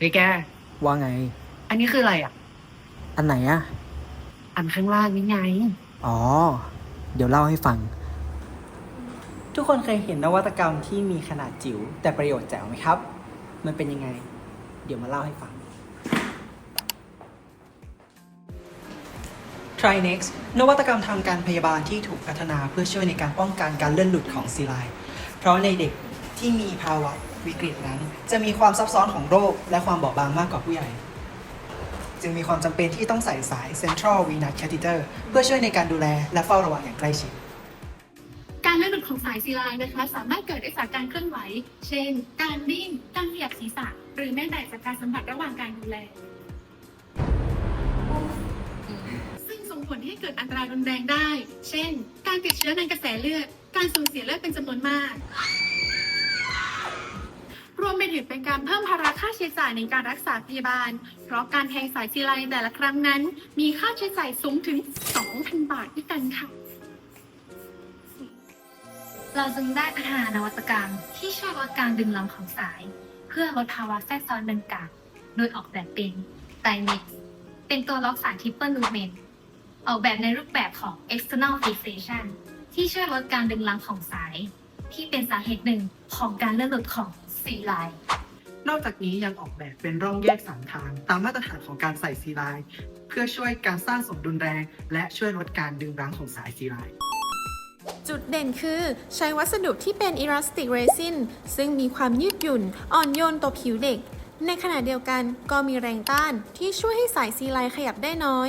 เฮ้ยแก ว่าไง อันนี้คืออะไรอะ อันไหนอะอันข้างล่างนี่ไง อ๋อ เดี๋ยวเล่าให้ฟัง ทุกคนเคยเห็นนวัตกรรมที่มีขนาดจิ๋วแต่ประโยชน์แจ๋วไหมครับ มันเป็นยังไง เดี๋ยวมาเล่าให้ฟัง Trinex นวัตกรรมทางการพยาบาลที่ถูกพัฒนาเพื่อช่วยในการป้องกันการเลื่อนหลุดของซีไลน์เพราะในเด็กที่มีภาวะ วิกฤตนั้น จะมีความซับซ้อนของโรค และความบอบบางมากกว่าผู้ใหญ่ จึงมีความจำเป็นที่ต้องใส่สาย Central Venous Catheter เพื่อช่วยในการดูแลและเฝ้าระวังอย่างใกล้ชิดการเลื่อนหลุดของสายซีไลน์นะคะ สามารถเกิดได้จากการเคลื่อนไหว เช่น การวิ่งการขยับศีรษะ หรือแม้แต่จากการสัมผัสระหว่างการดูแล ซึ่งส่งผลให้เกิดอันตรายรุนแรงได้ เช่น การติดเชื้อในกระแสเลือด การสูญเสียเลือดเป็นจำนวนมาก ถึงเป็นการเพิ่มภาระค่าใช้จ่ายในการรักษาพยาบาล เพราะการแทงสายซีไลน์แต่ละครั้งนั้น มีค่าใช้จ่ายสูงถึง 2,000 บาทด้วยกันค่ะ เราจึงได้พัฒนานวัตกรรมที่ช่วยลดการดึงลังของสาย เพื่อลดภาวะแทรกซ้อนดังกล่าวโดยออกแบบเป็นไดเมกเป็นตัวล็อกสารทิปเปิลลูเมนออกแบบในรูปแบบของ external fixation ที่ช่วยลดการดึงลังของสาย ที่เป็นสาเหตุหนึ่งของการเลื่อนหลุดของ ซีไลน์นอกจากนี้ยังออกแบบเป็นร่องแยกสามทาง ตามมาตรฐานของการใส่ซีไลน์เพื่อช่วยการสร้างสมดุลแรง และช่วยลดการดึงรั้งของสายซีไลน์จุดเด่นคือใช้วัสดุที่เป็น elastic resin ซึ่งมีความยืดหยุ่น อ่อนโยนต่อผิวเด็ก ในขณะเดียวกันก็มีแรงต้านที่ช่วยให้สายซีไลน์ขยับได้น้อย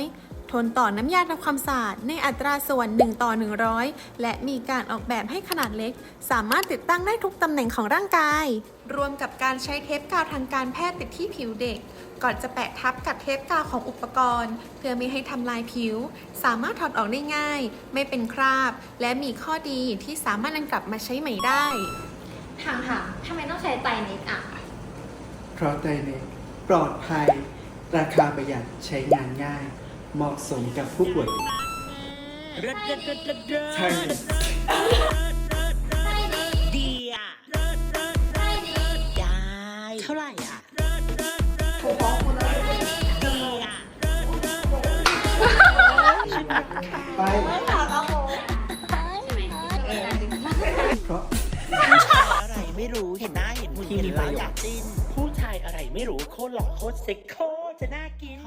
ทนต่อน้ำยาทำความสะอาดในอัตราส่วน 1 ต่อ 100 และมีการออกแบบให้ขนาดเล็ก สามารถติดตั้งได้ทุกตำแหน่งของร่างกาย รวมกับการใช้เทปกาวทางการแพทย์ติดที่ผิวเด็ก ก่อนจะแปะทับกับเทปกาวของอุปกรณ์ เพื่อไม่ให้ทำลายผิว สามารถถอดออกได้ง่าย ไม่เป็นคราบ และมีข้อดีที่สามารถนำกลับมาใช้ใหม่ได้ถามถามทำไมต้องใช้ไตรเน็ตอะ เพราะไดเนกปลอดภัย ราคาประหยัดใช้งานง่าย เหมาะสมกับผู้ป่วยใช่ดีอะได้เท่าไหร่อะดีอะไปเพราะอะไรไม่รู้เห็นหน้าเห็นหุ่นที่มีเห็นแล้วโยอยากจิ้นผู้ชายอะไรไม่รู้โคตรหล่อโคตรเซ็กโคตรจะน่ากิน